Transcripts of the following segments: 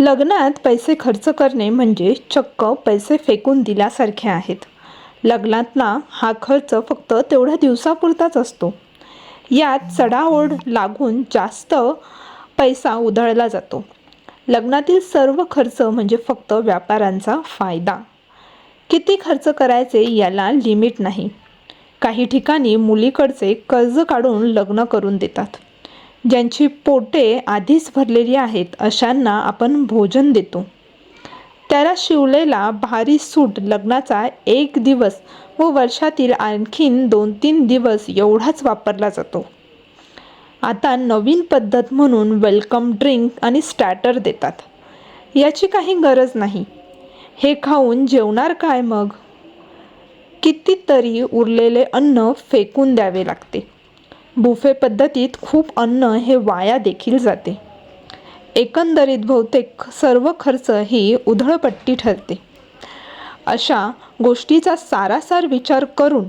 लग्नात पैसे खर्च करणे म्हणजे चक्क पैसे फेकून दिल्यासारखे आहेत. लग्नातला हा खर्च फक्त तेवढ्या दिवसापुरताच असतो. यात चढाओढ लागून जास्त पैसा उधळला जातो. लग्नातील सर्व खर्च म्हणजे फक्त व्यापाऱ्यांचा फायदा. किती खर्च करायचे याला लिमिट नाही. काही ठिकाणी मुलीकडचे कर्ज काढून लग्न करून देतात. ज्यांची पोटे आधीच भरलेली आहेत अशांना आपण भोजन देतो. त्याला शिवलेला भारी सूट लग्नाचा एक दिवस व वर्षातील आणखीन दोन तीन दिवस एवढाच वापरला जातो. आता नवीन पद्धत म्हणून वेलकम ड्रिंक आणि स्टार्टर देतात. याची काही गरज नाही. हे खाऊन जेवणार काय मग? कितीतरी उरलेले अन्न फेकून द्यावे लागते. बुफे पद्धतीत खूप अन्न हे वाया देखील जाते. एकंदरीत बहुतेक सर्व खर्च ही उधळपट्टी ठरते. अशा गोष्टीचा सारासार विचार करून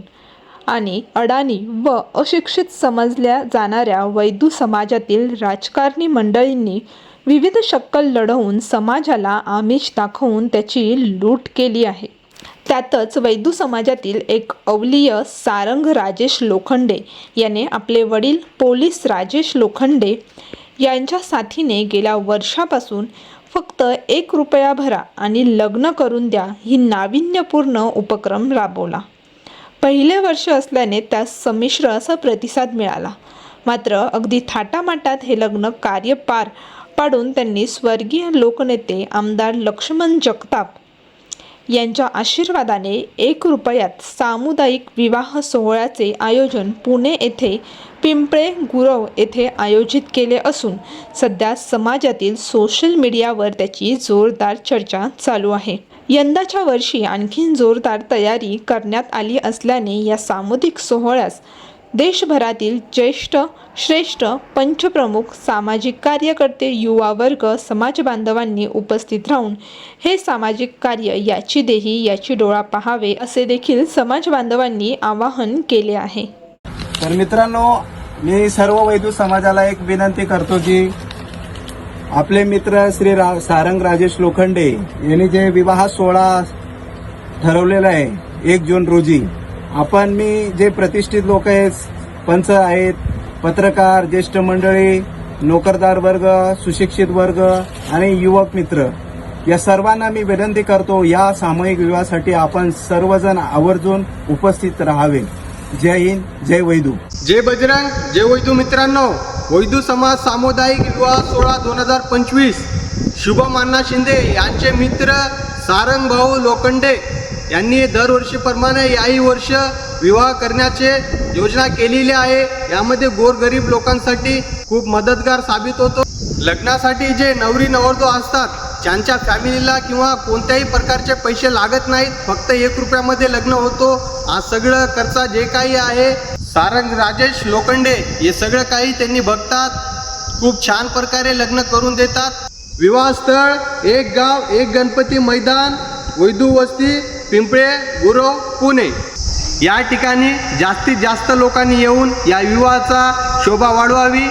आणि अडाणी व अशिक्षित समजल्या जाणाऱ्या वैदू समाजातील राजकारणी मंडळींनी विविध शक्कल लढवून समाजाला आमिष दाखवून त्याची लूट केली आहे. त्यातच वैदू समाजातील एक अवलीय सारंग राजेश लोखंडे याने आपले वडील पोलीस राजेश लोखंडे यांच्या साथीने गेल्या वर्षापासून फक्त एक रुपया भरा आणि लग्न करून द्या ही नाविन्यपूर्ण उपक्रम राबवला. पहिले वर्ष असल्याने त्यास संमिश्र असा प्रतिसाद मिळाला. मात्र अगदी थाटामाटात हे लग्न कार्य पार पाडून त्यांनी स्वर्गीय लोकनेते आमदार लक्ष्मण जगताप यांच्या आशीर्वादाने एक रुपयात सामुदायिक विवाह सोहळ्याचे आयोजन पुणे येथे पिंपळे गुरव येथे आयोजित केले असून सध्या समाजातील सोशल मीडियावर त्याची जोरदार चर्चा चालू आहे. यंदाच्या वर्षी आणखीन जोरदार तयारी करण्यात आली असल्याने या सामुदायिक सोहळ्यास देशभरातील ज्येष्ठ श्रेष्ठ पंचप्रमुख सामाजिक कार्यकर्ते युवा वर्ग समाज बांधवांनी उपस्थित राहून हे सामाजिक कार्य याची देही याची डोळा पहावे असे देखील समाज बांधवांनी आवाहन केले आहे. तर मित्रांनो मी सर्व वैद्य समाजाला एक विनंती करतो की आपले मित्र श्री रा सारंग राजेश लोखंडे यांनी जे विवाह सोहळा ठरवलेला आहे एक जून रोजी आपण मी जे प्रतिष्ठित लोक आहेत पंच आहेत पत्रकार ज्येष्ठ मंडळी नोकरदार वर्ग सुशिक्षित वर्ग आणि युवक मित्र या सर्वांना मी विनंती करतो या सामूहिक विवाहासाठी आपण सर्वजण आवर्जून उपस्थित राहावे. जय हिंद जय वैदू. जय बजरंग जय वैदू मित्रांनो. वैदू समाज सामुदायिक विवाह सोहळा दोन हजार पंचवीस. शुभम अण्णा शिंदे यांचे मित्र सारंग भाऊ लोखंडे. यांनी दरवर्षीप्रमाणे याही वर्ष विवाह करण्याचे योजना केलेली आहे. यामध्ये गोरगरीब लोकांसाठी खूप मदतगार साबित होतो. लग्नासाठी जे नवरी नवरदो असतात ज्यांच्या फॅमिलीला किंवा कोणत्याही प्रकारचे पैसे लागत नाहीत फक्त एक रुपयामध्ये लग्न होतो. आज सगळं खर्च जे काही आहे सारंग राजेश लोखंडे हे सगळं काही त्यांनी बघतात. खूप छान प्रकारे लग्न करून देतात. विवाहस्थळ एक गाव एक गणपती मैदान वैदू वस्ती पिंपळे गुरो पुणे. या ठिकाणी जास्तीत जास्त लोकांनी येऊन या विवाहाचा शोभा वाढवावी.